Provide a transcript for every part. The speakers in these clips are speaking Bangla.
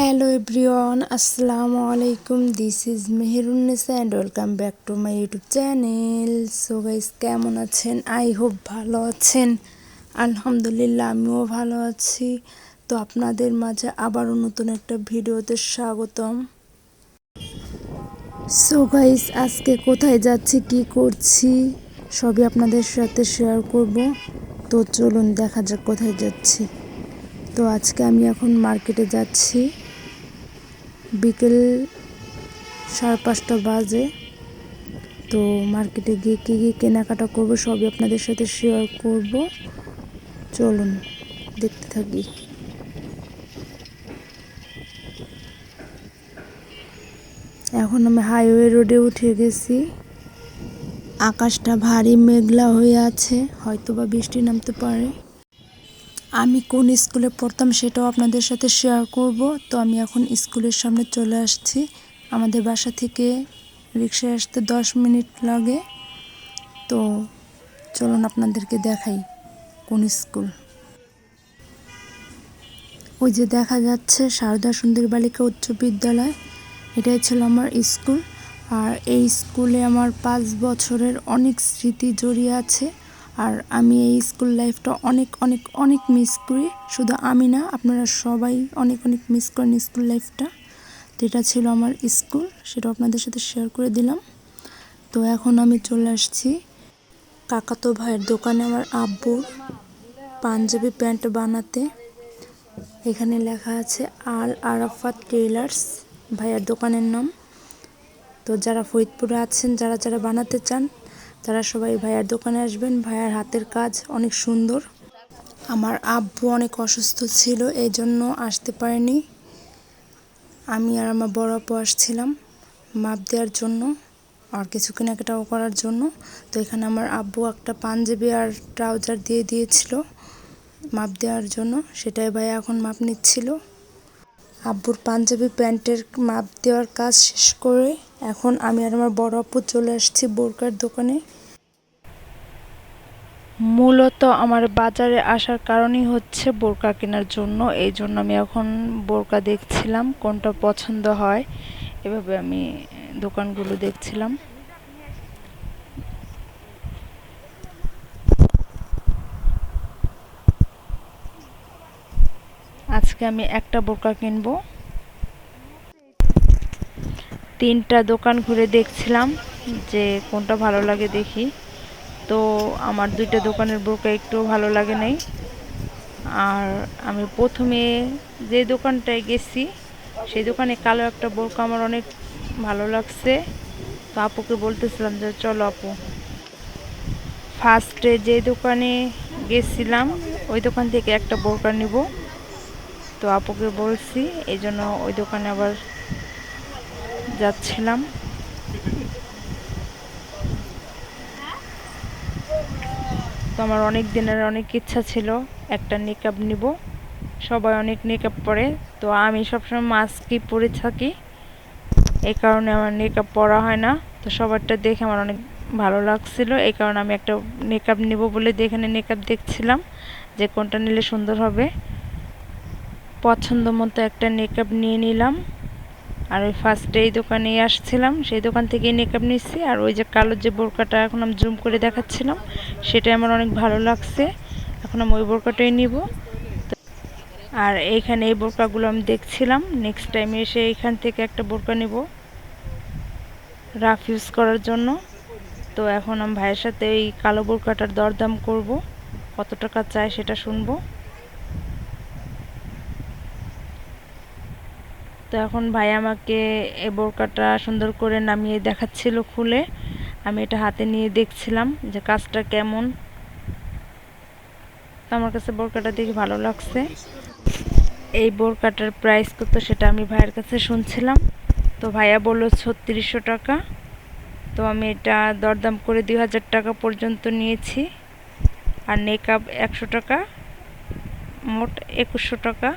হ্যালো এভরিওয়ান, আসসালামু আলাইকুম। This is Meherunnesa and welcome back to my YouTube channel so guys কেমন আছেন? আই হোপ ভালো আছেন। আলহামদুলিল্লাহ, আমিও ভালো আছি। তো আপনাদের মাঝে আবারও নতুন একটা ভিডিওতে স্বাগতম। সো গাইস আজকে কোথায় যাচ্ছি, কি করছি, সবই আপনাদের সাথে শেয়ার করব। তো চলুন, দেখা যাক কোথায় যাচ্ছি। তো আজকে আমি এখন মার্কেটে যাচ্ছি। বিকেল সাড়ে পাঁচটা বাজে। তো মার্কেটে গিয়ে কী কী কেনাকাটা করব সবই আপনাদের সাথে শেয়ার করব। চলুন, দেখতে থাকি। এখন আমি হাইওয়ে রোডে উঠে গেছি। আকাশটা ভারী মেঘলা হয়ে আছে হয়তো বা বৃষ্টি নামতে পারে। আমি কোন স্কুলে পড়তাম সেটাও আপনাদের সাথে শেয়ার করব। তো আমি এখন স্কুলের সামনে চলে আসছি। আমাদের বাসা থেকে রিক্সায় আসতে দশ মিনিট লাগে। তো চলুন আপনাদেরকে দেখাই কোন স্কুল। ওই যে দেখা যাচ্ছে সারদা সুন্দর বালিকা উচ্চ বিদ্যালয়। এটাই ছিল আমার স্কুল। আর এই স্কুলে আমার পাঁচ বছরের অনেক স্মৃতি জড়িয়ে আছে। আর আমি এই স্কুল লাইফটা অনেক অনেক অনেক মিস করি। শুধু আমি না, আপনারা সবাই অনেক অনেক মিস করেন স্কুল লাইফটা। তো এটা ছিল আমার স্কুল সেটা আপনাদের সাথে শেয়ার করে দিলাম। তো এখন আমি চলে আসছি কাকাতো ভাইয়ের দোকানে আমার আব্বুর পাঞ্জাবি প্যান্ট বানাতে। এখানে লেখা আছে, আল আরাফাত টেইলার্স ভাইয়ার দোকানের নাম। তো যারা ফরিদপুরে আছেন, যারা যারা বানাতে চান তারা সবাই ভাইয়ার দোকানে আসবেন। ভাইয়ার হাতের কাজ অনেক সুন্দর। আমার আব্বু অনেক অসুস্থ ছিল এই জন্য আসতে পারেনি। আমি আর আমার বড় আপু আসছিলাম মাপ দেওয়ার জন্য আর কিছু কেনাকাটাও করার জন্য। তো এখানে আমার আব্বু একটা পাঞ্জাবি আর ট্রাউজার দিয়ে দিয়েছিল মাপ দেওয়ার জন্য। সেটাই ভাই এখন মাপ নিচ্ছিল। আব্বুর পাঞ্জাবি প্যান্টের মাপ দেওয়ার কাজ শেষ করে এখন আমি আর আমার বড় আপু চলে আসছি বোরকার দোকানে। মূলত আমার বাজারে আসার কারণই হচ্ছে বোরকা কেনার জন্য। এই জন্য আমি এখন বোরকা দেখছিলাম, কোনটা পছন্দ হয়, এভাবে আমি দোকানগুলো দেখছিলাম। আজকে আমি একটা বোরকা কিনবো। তিনটা দোকান ঘুরে দেখছিলাম যে কোনটা ভালো লাগে দেখি। তো আমার দুইটা দোকানের বোরকা একটু ভালো লাগে নাই। আর আমি প্রথমে যে দোকানটায় গেছি, সেই দোকানে কালো একটা বোরকা আমার অনেক ভালো লাগছে। তো আপুকে বলতেছিলাম যে, চলো আপু। ফার্স্টে যে দোকানে গেছিলাম, ওই দোকান থেকে একটা বোরকা নিব। তো আপুকে বলছি, এই জন্য ওই দোকানে আবার যাচ্ছিলাম। তো আমার অনেক দিনের অনেক ইচ্ছা ছিল একটা নিকাব নিব। সবাই অনেক নিকাব পরে, তো আমি সবসময় মাস্কই পরে থাকি। এই কারণে আমার নিকাব পরা হয় না। তো সবারটা দেখে আমার অনেক ভালো লাগছিল। এই কারণে আমি একটা মেকআপ নিব বলে এখানে মেকআপ দেখছিলাম যে কোনটা নিলে সুন্দর হবে। পছন্দ মতো একটা মেকআপ নিয়ে নিলাম। আর ওই ফার্স্টে এই দোকানে আসছিলাম, সেই দোকান থেকে মেকআপ নিচ্ছি। আর ওই যে কালো যে বোরকাটা এখন আমি জুম করে দেখাচ্ছিলাম সেটা আমার অনেক ভালো লাগছে। এখন আমি ওই বোরকাটাই নিব। আর এইখানে এই বোরকাগুলো আমি দেখছিলাম নেক্সট টাইম এসে এইখান থেকে একটা বোরকা নিব রাফ ইউজ করার জন্য। তো এখন আমি ভাইয়ের সাথে এই কালো বোরকাটার দরদাম করব, কত টাকা চায় সেটা শুনব। তো এখন ভাই আমাকে এই বোরকাটা সুন্দর করে নামিয়ে দেখাচ্ছিল খুলে। আমি এটা হাতে নিয়ে দেখছিলাম যে কাজটা কেমন। তো আমার কাছে বোরকাটা দেখে ভালো লাগছে। এই বোরকাটার প্রাইস কত সেটা আমি ভাইয়ের কাছে শুনছিলাম। তো ভাইয়া বলল ছত্রিশশো টাকা। তো আমি এটা দরদাম করে দুই হাজার টাকা পর্যন্ত নিয়েছি। আর নেকআপ একশো টাকা, মোট একুশশো টাকা।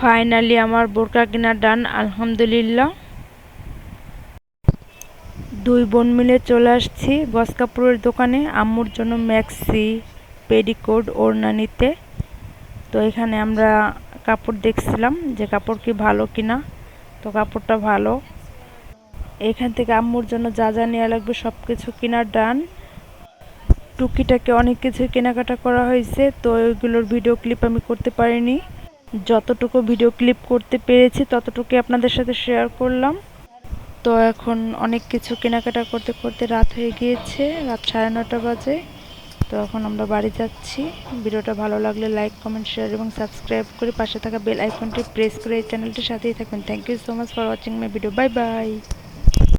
ফাইনালি আমার বোরকা কেনা ডান আলহামদুলিল্লাহ। দুই বোন মিলে চলে আসছি গস কাপড়ের দোকানে, আম্মুর জন্য ম্যাক্সি পেডিকোড ওড়না নিতে। তো এখানে আমরা কাপড় দেখছিলাম যে কাপড় কি ভালো কিনা। তো কাপড়টা ভালো। এখান থেকে আম্মুর জন্য যা যা নেওয়া লাগবে সব কিছু কেনার ডান টুকিটাকে অনেক কিছু কেনাকাটা করা হয়েছে, তো ওইগুলোর ভিডিও ক্লিপ আমি করতে পারিনি। যতটুকু ভিডিও ক্লিপ করতে পেরেছি ততটুকু আপনাদের সাথে শেয়ার করলাম। তো এখন অনেক কিছু কেনাকাটা করতে করতে রাত হয়ে গিয়েছে, রাত সাড়ে নটা বাজে। তো এখন আমরা বাড়ি যাচ্ছি। ভিডিওটা ভালো লাগলে লাইক কমেন্ট শেয়ার এবং সাবস্ক্রাইব করে পাশে থাকা বেল আইকনটি প্রেস করে এই চ্যানেলটির সাথেই থাকবেন thank you so much for watching my video bye bye